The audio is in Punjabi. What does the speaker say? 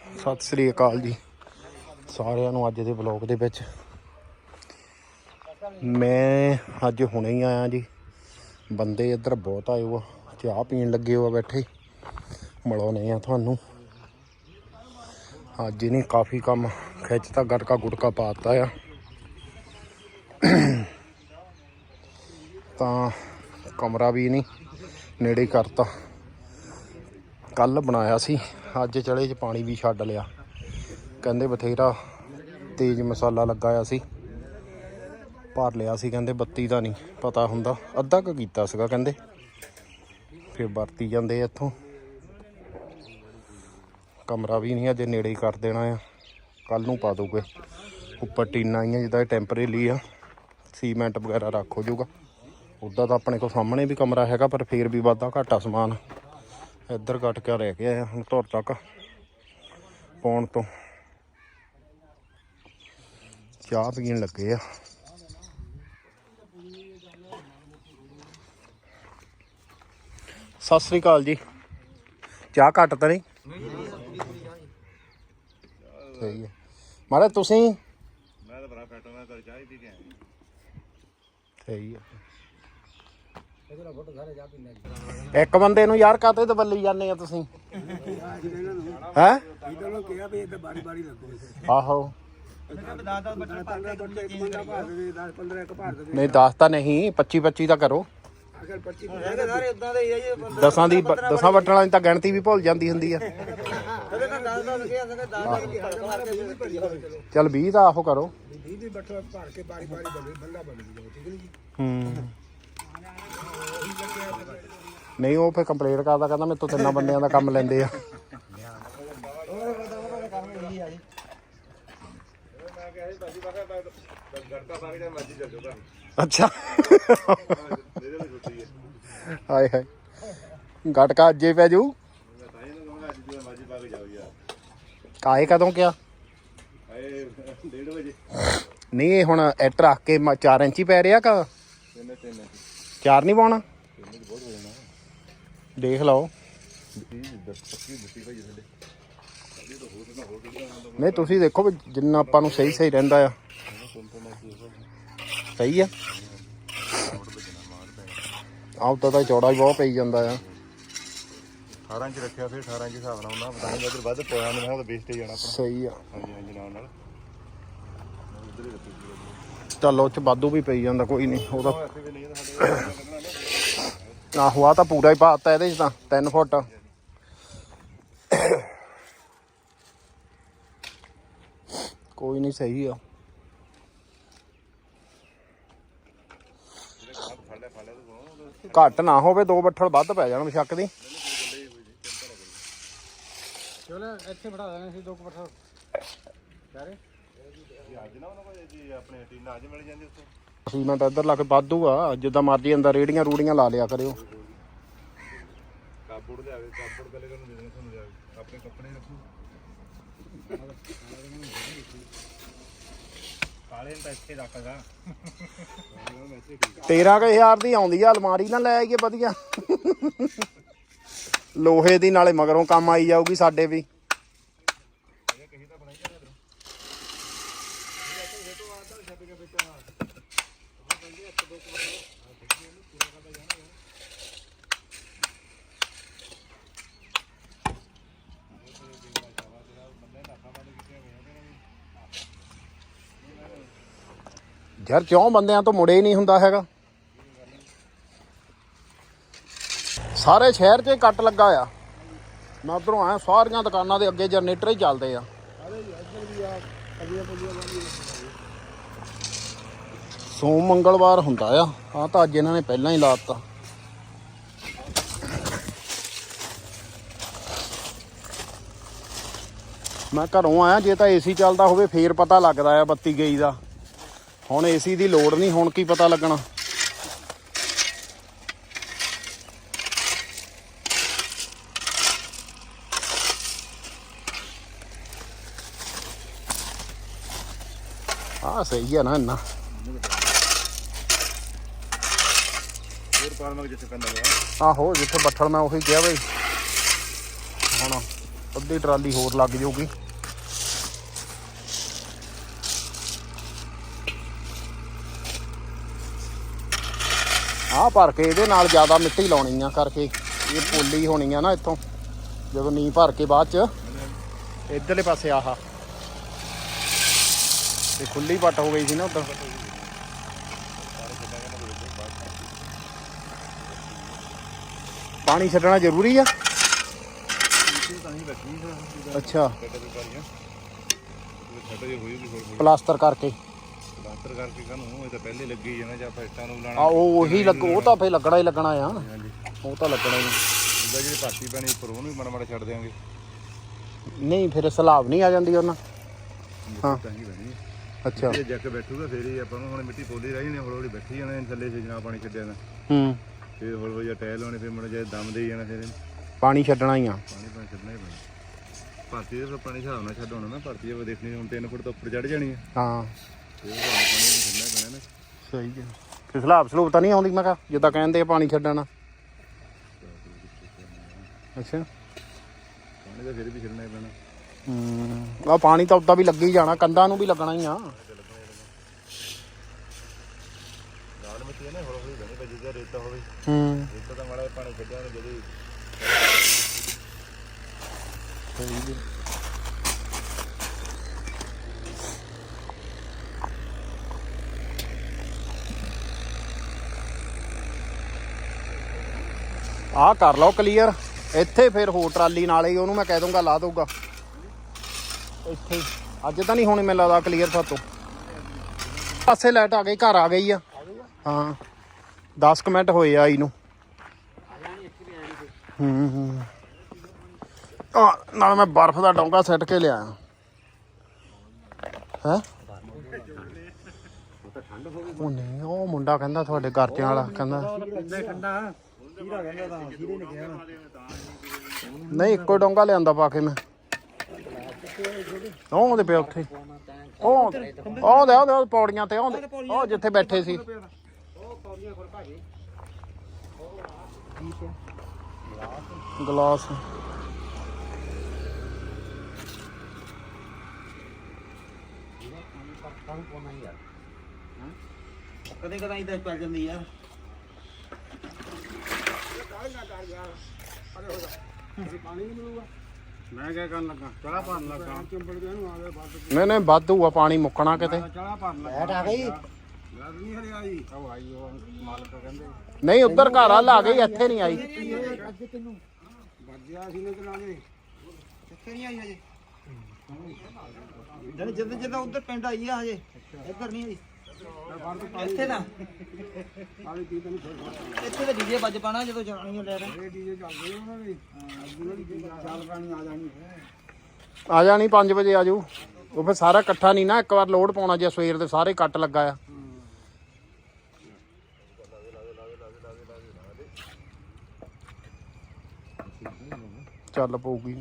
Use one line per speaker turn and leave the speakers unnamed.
ਸਤਿ ਸ੍ਰੀ ਅਕਾਲ ਜੀ। ਸਾਰਿਆਂ ਨੂੰ ਅੱਜ ਦੇ ਵਲੌਗ ਦੇ ਵਿੱਚ। ਮੈਂ ਅੱਜ ਹੁਣੇ ਹੀ ਆਇਆ ਜੀ। ਬੰਦੇ ਇੱਧਰ ਬਹੁਤ ਆਏ ਹੋ ਆ ਚਾਹ ਪੀਣ ਲੱਗੇ ਹੋ ਬੈਠੇ। ਮਿਲਾਉਣੇ ਆ ਤੁਹਾਨੂੰ। ਅੱਜ ਇਹਨੇ ਕਾਫੀ ਕੰਮ ਖਿੱਚਤਾ, ਗਟਕਾ ਗੁਟਕਾ ਪਾਤਾ ਆ। ਤਾਂ ਕਮਰਾ ਵੀ ਨਹੀਂ ਨੇੜੇ ਕਰਤਾ। ਕੱਲ ਬਣਾਇਆ ਸੀ। ਅੱਜ ਚਲੇ ਚ ਪਾਣੀ ਵੀ ਛੱਡ ਲਿਆ। ਕਹਿੰਦੇ ਬਥੇਰਾ ਤੇਜ਼ ਮਸਾਲਾ ਲੱਗਾ ਆ ਸੀ। ਭਰ ਲਿਆ ਸੀ, ਕਹਿੰਦੇ ਬੱਤੀ ਦਾ ਨਹੀਂ ਪਤਾ ਹੁੰਦਾ। ਅੱਧਾ ਕੁ ਕੀਤਾ ਸੀਗਾ ਕਹਿੰਦੇ। ਫਿਰ ਵਰਤੀ ਜਾਂਦੇ ਇੱਥੋਂ। ਕਮਰਾ ਵੀ ਨਹੀਂ ਅਜੇ ਨੇੜੇ ਹੀ ਕਰ ਦੇਣਾ ਆ। ਕੱਲ ਨੂੰ ਪਾ ਦੋਗੇ ਉੱਪਰ ਟੀਨਾਂ ਆਈਆਂ ਆ ਜਿੱਦਾਂ ਟੈਂਪਰੇਰੀ ਆ। ਸੀਮੈਂਟ ਵਗੈਰਾ ਰੱਖ ਹੋ ਜਾਊਗਾ। ਉੱਦਾਂ ਤਾਂ ਆਪਣੇ ਕੋਲ ਸਾਹਮਣੇ ਵੀ ਕਮਰਾ ਹੈਗਾ, ਪਰ ਫੇਰ ਵੀ ਵਾਧਾ ਘਾਟਾ ਸਮਾਨ। ਇੱਧਰ ਕੱਟ ਕੇ ਰਹਿ ਗਿਆ ਆ ਹੁਣ ਧੁਰ ਤੱਕ ਪਾਉਣ ਤੋਂ। ਚਾਹ ਪੀਣ ਲੱਗੇ ਆ। ਸਤਿ ਸ੍ਰੀ ਅਕਾਲ ਜੀ। ਚਾਹ ਘੱਟ ਤਾਂ ਨਹੀਂ? ਸਹੀ ਹੈ ਮਾਰੇ ਤੁਸੀਂ?
ਮੈਂ ਤਾਂ ਬੜਾ ਫੈਟ ਮੈਂ ਤਾਂ ਚਾਹ ਹੀ ਪੀ ਕੇ ਆਇਆ।
ਸਹੀ ਹੈ ਇੱਕ ਬੰਦੇ ਨੂੰ ਯਾਰ ਕਾਤੇ ਤੇ ਬੱਲੀ ਜਾਂਦੇ ਆ ਤੁਸੀਂ? ਹੈ? ਆਹੋ।
15 ਬੱਚੇ ਇੱਕ ਬੰਦਾ ਭਰ ਦੇ 10 15 ਇੱਕ ਭਰ ਦੇ
ਨਹੀਂ 10 ਤਾਂ ਨਹੀਂ 25 25 ਤਾਂ ਕਰੋ।
ਅਗਰ 25
ਹੈਗੇ ਸਾਰੇ ਉਦਾਂ ਦੇ ਜੀ
ਦਸਾਂ ਦੀ ਦਸਾਂ ਵਟਣ ਵਾਲੀ ਤਾਂ ਗਿਣਤੀ ਵੀ ਭੁੱਲ ਜਾਂਦੀ ਹੁੰਦੀ ਆ।
ਕਦੇ ਤਾਂ 10 10 ਕਿਹਾ ਕਦੇ 10 10
ਚੱਲ 20 ਦਾ ਆਹੋ ਕਰੋ।
20 ਦੀ ਬੱਠਾ ਭਰ ਕੇ ਬਾਰੀ ਬਾਰੀ ਬੰਦਾ ਜੂਗਾ ਠੀਕ ਨਹੀਂ ਜੀ?
ਹੂੰ। ਨਹੀਂ, ਉਹ ਫਿਰ ਕੰਪਲੇਂਟ ਕਰਦਾ, ਕਹਿੰਦਾ ਮੇਰੇ ਤੋਂ ਤਿੰਨਾਂ ਬੰਦਿਆਂ ਦਾ ਕੰਮ ਲੈਂਦੇ ਆ। ਅੱਛਾ। ਹਾਏ ਹਾਏ। ਗਟਕਾ ਅੱਜੇ ਪੈ ਜਾਊ
ਮੈਂ
ਕਾਏ ਕਦੋਂ ਕਿਆ? ਨਹੀਂ, ਇਹ ਹੁਣ ਐਟ ਰੱਖ ਕੇ 4 ਇੰਚ ਹੀ ਪੈ ਰਿਹਾ ਕਾ?
ਤਿੰਨ
ਚਾਰ ਨਹੀਂ ਪਾਉਣਾ ਦੇਖ ਲਓ।
30 10 25 ਦਿੱਤੀ ਭਾਈ ਸਾਡੇ
ਨਹੀਂ ਤੁਸੀਂ ਦੇਖੋ ਵੀ ਜਿੰਨਾ ਆਪਾਂ ਨੂੰ ਸਹੀ ਸਹੀ ਰਹਿੰਦਾ ਆ। ਸਹੀ ਆ। ਆਪ ਤਾਂ ਤਾਂ ਚੌੜਾ ਹੀ ਬਹੁਤ ਪਈ ਜਾਂਦਾ ਆ।
18 ਇੰਚ ਰੱਖਿਆ ਫਿਰ 18 ਇੰਚ ਹਿਸਾਬ ਨਾਲ ਉਹਨਾਂ ਪਤਾ ਨਹੀਂ ਉਧਰ ਵੱਧ ਪੋਇਆ ਨਹੀਂ ਮੈਂ ਤਾਂ ਵੇਸਟ ਜਾਣਾ ਆਪਣਾ।
ਸਹੀ ਆ।
ਹਾਂਜੀ ਹਾਂਜੀ ਨਾਲ ਨਾਲ।
ਚਲੋ ਚ ਵਾਧੂ ਵੀ ਪਈ ਜਾਂਦਾ ਕੋਈ ਨਹੀਂ ਉਹਦਾ
ਅਸੀਂ ਵੀ ਨਹੀਂ ਤਾਂ ਸਾਡੇ ਲੱਗਣਾ ਨਾ
ਆਹੋ ਆ ਤਾਂ ਪੂਰਾ ਹੀ ਪਾਤਾ ਇਹਦੇ ਚ ਤਾਂ 3 ਫੁੱਟ। ਕੋਈ ਨਹੀਂ ਸਹੀ ਆ। ਘੱਟ ਨਾ ਹੋਵੇ ਦੋ ਬੱਠਲ ਵੱਧ ਪੈ ਜਾਣ ਬਸ਼ੱਕ ਦੀ।
ਚਲੋ ਇੱਥੇ ਬਿਠਾ ਦੇਣਾ ਸੀ ਦੋ ਕੁ ਬੱਠਾ ਸਾਰੇ
ਅੱਜ ਨਾ ਉਹਨਾਂ ਕੋਲ ਜੀ ਆਪਣੇ ਟੀਨਾ ਅੱਜ ਮਿਲ ਜਾਂਦੀ ਉੱਥੇ।
ਸੀਮੈਂਟ ਇੱਧਰ ਲਾ ਕੇ ਵਾਧੂ ਆ। ਜਿੱਦਾਂ ਮਰਜ਼ੀ ਅੰਦਰ ਰੇੜੀਆਂ ਰੂੜੀਆਂ ਲਾ ਲਿਆ ਕਰਿਓ।
ਕਾਬੂੜ ਲਿਆਵੇ ਦੇ ਦੇਣਾ ਤੁਹਾਨੂੰ ਲਿਆਵੇ। ਆਪਣੇ ਕੱਪੜੇ ਰੱਖੂ। ਕਾਲੇ ਨੂੰ ਤਾਂ ਇੱਥੇ ਰੱਖਦਾ
13000 ਦੀ ਆਉਂਦੀ ਆ ਅਲਮਾਰੀ ਨਾ ਲੈ ਆਈਏ ਵਧੀਆ। ਲੋਹੇ ਦੀ ਨਾਲੇ ਮਗਰੋਂ ਕੰਮ ਆਈ ਜਾਊਗੀ ਸਾਡੇ ਵੀ। ਯਾਰ ਕਿਉਂ ਬੰਦਿਆਂ ਤੋਂ ਮੁੜੇ ਹੀ ਨਹੀਂ ਹੁੰਦਾ ਹੈਗਾ? ਸਾਰੇ ਸ਼ਹਿਰ 'ਚ ਹੀ ਕੱਟ ਲੱਗਾ ਆ। ਮੈਂ ਉਧਰੋਂ ਆਇਆ, ਸਾਰੀਆਂ ਦੁਕਾਨਾਂ ਦੇ ਅੱਗੇ ਜਨਰੇਟਰ ਹੀ ਚੱਲਦੇ ਆ। ਸੋਮ ਮੰਗਲਵਾਰ ਹੁੰਦਾ ਆ। ਆ ਤਾਂ ਅੱਜ ਇਹਨਾਂ ਨੇ ਪਹਿਲਾਂ ਹੀ ਲਾਤਾ ਮੈਂ ਘਰੋਂ ਆਇਆ, ਜੇ ਤਾਂ ਏਸੀ ਚੱਲਦਾ ਹੋਵੇ, ਫੇਰ ਪਤਾ ਲੱਗਦਾ ਆ ਬੱਤੀ ਗਈ ਦਾ। ਹੁਣ ਏਸੀ ਦੀ ਲੋੜ ਨਹੀਂ, ਹੁਣ ਕੀ ਪਤਾ ਲੱਗਣਾ। ਆ ਸਹੀ ਆ ਨਾ ਇੰਨਾ।
ਹੋਰ ਪਾਲਮਾ ਜਿੱਥੇ ਪੈਂਦਾ ਹੋਇਆ
ਆਹੋ, ਜਿੱਥੇ ਬੱਠਲ ਮੈਂ ਉਹੀ ਕਿਹਾ ਬਈ। ਹੁਣ ਅੱਧੀ ਟਰਾਲੀ ਹੋਰ ਲੱਗ ਜਾਊਗੀ। ਆਹ ਭਰ ਕੇ ਇਹਦੇ ਨਾਲ ਜ਼ਿਆਦਾ ਮਿੱਟੀ ਲਾਉਣੀ ਆ ਕਰਕੇ। ਇਹ ਪੋਲੀ ਹੋਣੀ ਆ ਨਾ ਇੱਥੋਂ। ਜਦੋਂ ਨੀ ਭਰ ਕੇ ਬਾਅਦ ਚ, ਇਧਰਲੇ ਪਾਸੇ ਆਹ। ਤੇ ਖੁੱਲੀ ਪੱਟ ਹੋ ਗਈ ਸੀ ਨਾ ਉਧਰ। ਪਾਣੀ ਛੱਡਣਾ ਜ਼ਰੂਰੀ ਆ? ਅੱਛਾ। ਪਲਾਸਟਰ ਕਰਕੇ।
ਪਲਾਸਟਰ ਕਰਕੇ ਕਾਹਨੂੰ? ਇਹ ਤਾਂ ਪਹਿਲੇ ਲੱਗੀ ਜਾਣਾ ਜਾਂ ਫੈਸਟਾਂ ਨੂੰ
ਆ
ਲਾਣਾ
ਉਹ ਉਹੀ ਲੱਗ ਉਹ ਤਾਂ ਫੇ ਲੱਗਣਾ ਹੀ ਲੱਗਣਾ ਆ।
ਹਾਂਜੀ
ਉਹ ਤਾਂ ਲੱਗਣਾ ਹੀ।
ਇਹਦਾ ਜਿਹੜੀ ਭਾਤੀ ਪੈਣੀ ਉੱਪਰ ਉਹਨੂੰ ਵੀ ਮਾੜਾ ਮਾੜਾ ਛੱਡ ਦਿਆਂਗੇ।
ਨਹੀਂ ਫਿਰ ਸਲਾਬ ਨਹੀਂ ਆ ਜਾਂਦੀ ਉਹਨਾਂ। ਹਾਂ।
ਤਾਂ ਹੀ ਬਣੀ
ਅੱਛਾ।
ਜੇ ਜੱਕ ਬੈਠੂਗਾ ਫੇਰ ਹੀ ਆਪਾਂ ਨੂੰ ਹੁਣ ਮਿੱਟੀ ਪੋਲੀ ਰਹਿ ਜਾਣੀ ਹੌਲੀ ਹੌਲੀ ਬੈਠੀ ਜਾਣਾ ਇਹਨੇ ਥੱਲੇ ਜਿੰਨਾ ਪਾਣੀ ਛੱਡਿਆ ਨਾ
ਹੂੰ।
ਫੇਰ ਹੌਲੀ ਹੌਲੀ ਜਿਹਾ ਟਾਇਲ ਲਾਉਣੇ ਫੇਰ ਮੁੜ ਜੇ ਦਮ ਦੇ ਜਾਣਾ ਫੇਰ ਇਹਨੂੰ।
ਪਾਣੀ ਛੱਡਣਾ ਹੀ ਆ।
ਪਾਣੀ ਪਾਣੀ ਛੱਡਣਾ ਹੀ ਪੈਣਾ। ਭਾਰਤੀ ਦੇ ਪਾਣੀ ਹਿਸਾਬ ਨਾਲ ਛੱਡਣਾ ਨਾ ਭਾਰਤੀ ਜੇ ਦੇਖਣੀ ਹੁਣ 3 ਫੁੱਟ ਤੋਂ ਉੱਪਰ ਚੜ ਜਾਣੀ ਹੈ
ਹਾਂ। ਸਹੀ ਹੈ। ਫਿਰ ਸਲਾਬ ਸਲੂਬ ਤਾਂ ਨਹੀਂ ਆਉਂਦੀ ਮੈਂ ਕਿਹਾ ਜਿੱਦਾਂ ਕਹਿੰਦੇ ਆ ਪਾਣੀ ਛੱਡਣਾ। ਅੱਛਾ।
ਪਾਣੀ ਤਾਂ ਫੇਰ ਵੀ ਛੱਡਣਾ ਪੈਣਾ।
ਹੂੰ ਆ ਪਾਣੀ ਤਾਂ ਉੱਦਾਂ ਵੀ ਲੱਗੀ ਜਾਣਾ ਕੰਧਾਂ ਨੂੰ ਵੀ ਲੱਗਣਾ ਹੀ ਆ।
ਲਾਲ ਮਿੱਟੀ ਨਾ ਹੌਲੀ ਹੌਲੀ ਬਣੀ ਭਾਜੀ ਜੇ ਰੇਤਾ ਹੋਵੇ।
ਹੂੰ।
ਰੇਤਾ ਤਾਂ ਮਾੜਾ ਪਾਣੀ ਛੱਡਿਆ ਉਹਨੇ ਜਿਹੜੀ
ਸਹੀ ਹੈ। ਆਹ ਕਰ ਲਓ ਕਲੀਅਰ ਇੱਥੇ ਫਿਰ ਹੋਰ ਟਰਾਲੀ ਨਾਲ ਹੀ ਉਹਨੂੰ ਮੈਂ ਕਹਿ ਦੂੰਗਾ ਲਾ ਦਊਗਾ। ਇੱਥੇ ਅੱਜ ਤਾਂ ਨਹੀਂ ਹੋਣੀ ਮੈਨੂੰ ਲੱਗਦਾ ਕਲੀਅਰ ਸਾਤੋਂ। ਪਾਸੇ ਲਾਈਟ ਆ ਗਈ, ਘਰ ਆ ਗਈ ਆ। ਹਾਂ। 10 ਮਿੰਟ ਹੋਏ ਆ ਇਹਨੂੰ। ਹੂੰ ਹੂੰ। ਆ, ਨਾਲ ਮੈਂ ਬਰਫ਼ ਦਾ ਡੋਂਗਾ ਸੱਟ ਕੇ ਲਿਆ ਹੈ? ਉਹ ਨਹੀਂ, ਉਹ ਮੁੰਡਾ ਕਹਿੰਦਾ ਤੁਹਾਡੇ ਘਰਤਿਆਂ ਵਾਲਾ, ਕਹਿੰਦਾ
ਠੰਡਾ ਕੀਰਾ ਕਹਿੰਦਾ ਤਾਂ ਕੀਰੇ ਨੇ ਕਿਹਾ
ਨਹੀਂ ਇੱਕੋ ਡੋਂਗਾ ਲਿਆਂਦਾ ਪਾ ਕੇ ਮੈਂ। ਉਹ ਉਹਦੇ ਪਿਆ ਉੱਥੇ। ਉਹ ਉਹ ਦੇ ਉਹ ਪੌੜੀਆਂ ਤੇ ਉਹ ਉਹ ਜਿੱਥੇ ਬੈਠੇ ਸੀ। ਗਲਾਸ।
ਕਦੇ ਕਦਾਈ ਤਾਂ ਚੱਲ ਜਾਂਦੀ ਆ
ਮੈਂ ਕਿਆ ਕਰਨ ਲੱਗਾ? ਚੜਾ ਭਰਨ ਲੱਗਾ। ਚੰਬੜ ਗਿਆ ਨੂੰ ਆ ਗਿਆ ਵੱਧ
ਨਹੀਂ ਨਹੀਂ ਵਾਧੂ ਆ ਪਾਣੀ ਮੁੱਕਣਾ ਕਿਤੇ।
ਚੜਾ ਭਰਨ ਲੱਗਾ।
ਲੈਟ ਆ ਗਈ।
ਗੱਲ ਨਹੀਂ ਹਰੇ ਆਈ। ਉਹ ਆਈ ਉਹ ਮਾਲਕ ਕਹਿੰਦੇ।
ਨਹੀਂ ਉੱਧਰ ਘਰ ਆ ਗਈ ਇੱਥੇ ਨਹੀਂ ਆਈ।
ਵੱਜਿਆ ਸੀ ਨੇ ਚਲਾਵੇ
ਕਿੱਥੇ ਨਹੀਂ ਆਈ ਹਜੇ। ਜਦ ਜਦੋਂ ਜਦੋਂ ਉਧਰ ਪਿੰਡ ਆਈ ਆ ਹਜੇ ਇੱਧਰ ਨਹੀਂ ਆਈ। ਇੱਥੇ ਨਾ
ਆਲੀ ਕੀ ਤੈਨੂੰ ਫਿਰ
ਇੱਥੇ ਤਾਂ ਡੀਜੇ ਵੱਜ ਪਾਣਾ ਜਦੋਂ ਚਲਾਣੀ ਆ ਲੈਟ
ਇਹ ਡੀਜੇ ਚੱਲਦੇ ਉਹਨਾਂ ਦੇ ਉਹਨਾਂ ਦੀ। ਚੱਲ ਪਾਣੀ ਆ ਜਾਣੀ।
ਆ ਜਾਣੀ 5 ਵਜੇ ਆ ਜਾਊ। ਉਹ ਫਿਰ ਸਾਰਾ ਇਕੱਠਾ ਨਹੀਂ ਨਾ ਇੱਕ ਵਾਰ ਲੋਡ ਪਾਉਣਾ ਜੇ ਸਵੇਰ ਦੇ ਸਾਰੇ ਕੱਟ ਲੱਗਾ ਆ। ਚੱਲ ਪਊਗੀ।